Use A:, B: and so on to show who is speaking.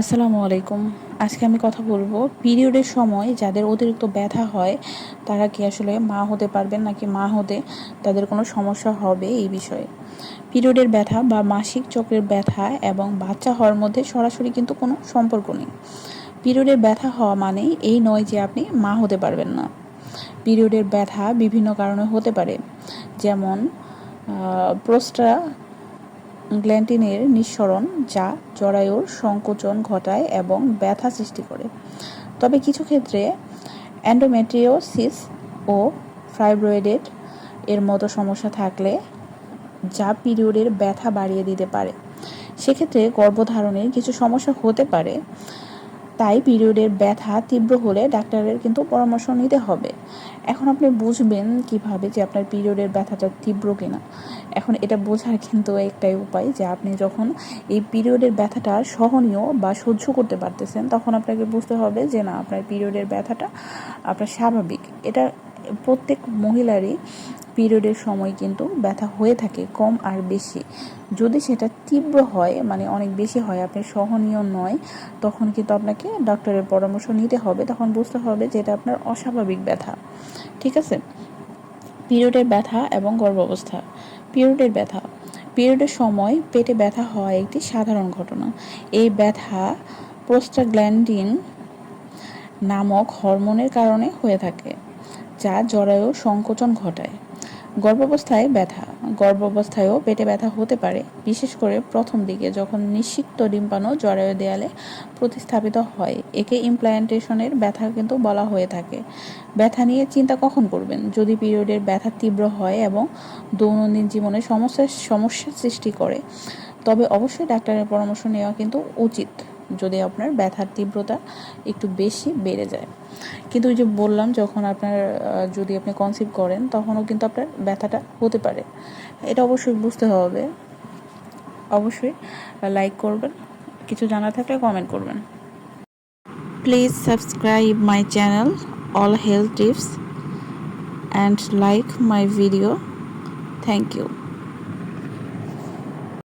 A: আসসালামু আলাইকুম। আজকে আমি কথা বলব পিরিয়ডের সময় যাদের অতিরিক্ত ব্যথা হয়, তারা কি আসলে মা হতে পারবেন নাকি মা হতে তাদের কোনো সমস্যা হবে এই বিষয়ে। পিরিয়ডের ব্যথা বা মাসিক চক্রের ব্যথা এবং বাচ্চা হওয়ার মধ্যে সরাসরি কিন্তু কোনো সম্পর্ক নেই। পিরিয়ডের ব্যথা হওয়া মানে এই নয় যে আপনি মা হতে পারবেন না। পিরিয়ডের ব্যথা বিভিন্ন কারণে হতে পারে। যেমন প্রোস্টা গ্ল্যান্টিনের নিঃসরণ যা জরায়ুর সংকোচন ঘটায় এবং ব্যথা সৃষ্টি করে। তবে কিছু ক্ষেত্রে অ্যান্ডোমেট্রিওসিস ও ফাইব্রয়েডেড এর মতো সমস্যা থাকলে যা পিরিয়ডের ব্যথা বাড়িয়ে দিতে পারে। সেক্ষেত্রে গর্ভধারণের কিছু সমস্যা হতে পারে। তাই পিরিয়ডের ব্যথা তীব্র হলে ডাক্তারের কিন্তু পরামর্শ নিতে হবে। এখন আপনি বুঝবেন কীভাবে যে আপনার পিরিয়ডের ব্যথাটা তীব্র কিনা। এখন এটা বোঝার কিন্তু একটাই উপায় যে আপনি যখন এই পিরিয়ডের ব্যথাটা সহনীয় বা সহ্য করতে পারতেছেন, তখন আপনাকে বুঝতে হবে যে না, আপনার পিরিয়ডের ব্যথাটা আপনার স্বাভাবিক। এটা প্রত্যেক মহিলারই পিরিয়ডের সময় কিন্তু ব্যথা হয়ে থাকে, কম আর বেশি। যদি সেটা তীব্র হয় মানে অনেক বেশি হয়, আপনি সহনীয় নয়, তখন কিন্তু আপনাকে ডক্টরের পরামর্শ নিতে হবে। তখন বুঝতে হবে যে এটা আপনার অস্বাভাবিক ব্যথা। ঠিক আছে? পিরিয়ডের ব্যথা এবং গর্ভাবস্থা। পিরিয়ডের ব্যথা। পিরিয়ডের সময় পেটে ব্যথা হওয়া একটি সাধারণ ঘটনা। এই ব্যথা প্রোস্টাগ্ল্যান্ডিন নামক হরমোনের কারণে হয়ে থাকে। যা জরায়ু সংকোচন ঘটায়। গর্ভাবস্থায় ব্যথা। গর্ভাবস্থায়ও পেটে ব্যথা হতে পারে, বিশেষ করে প্রথম দিকে যখন নিশ্চিত ডিম্বাণু জরায়ু দেয়ালে প্রতিস্থাপিত হয়। একে ইমপ্লান্টেশনের ব্যথা কিন্তু বলা হয়ে থাকে। ব্যথা নিয়ে চিন্তা কখন করবেন? যদি পিরিয়ডের ব্যথা তীব্র হয় এবং দৈনন্দিন জীবনে সমস্যার সমস্যার সৃষ্টি করে, তবে অবশ্যই ডাক্তারের পরামর্শ নেওয়া কিন্তু উচিত। যদি আপনার ব্যথার তীব্রতা একটু বেশি বেড়ে যায়। কিন্তু ওই যে বললাম, যখন আপনার যদি আপনি কনসিভ করেন, তখনও কিন্তু আপনার ব্যথাটা হতে পারে। এটা অবশ্যই বুঝতে হবে। অবশ্যই লাইক করবেন। কিছু জানা থাকলে কমেন্ট করবেন। Please subscribe my channel all health tips and like my video thank you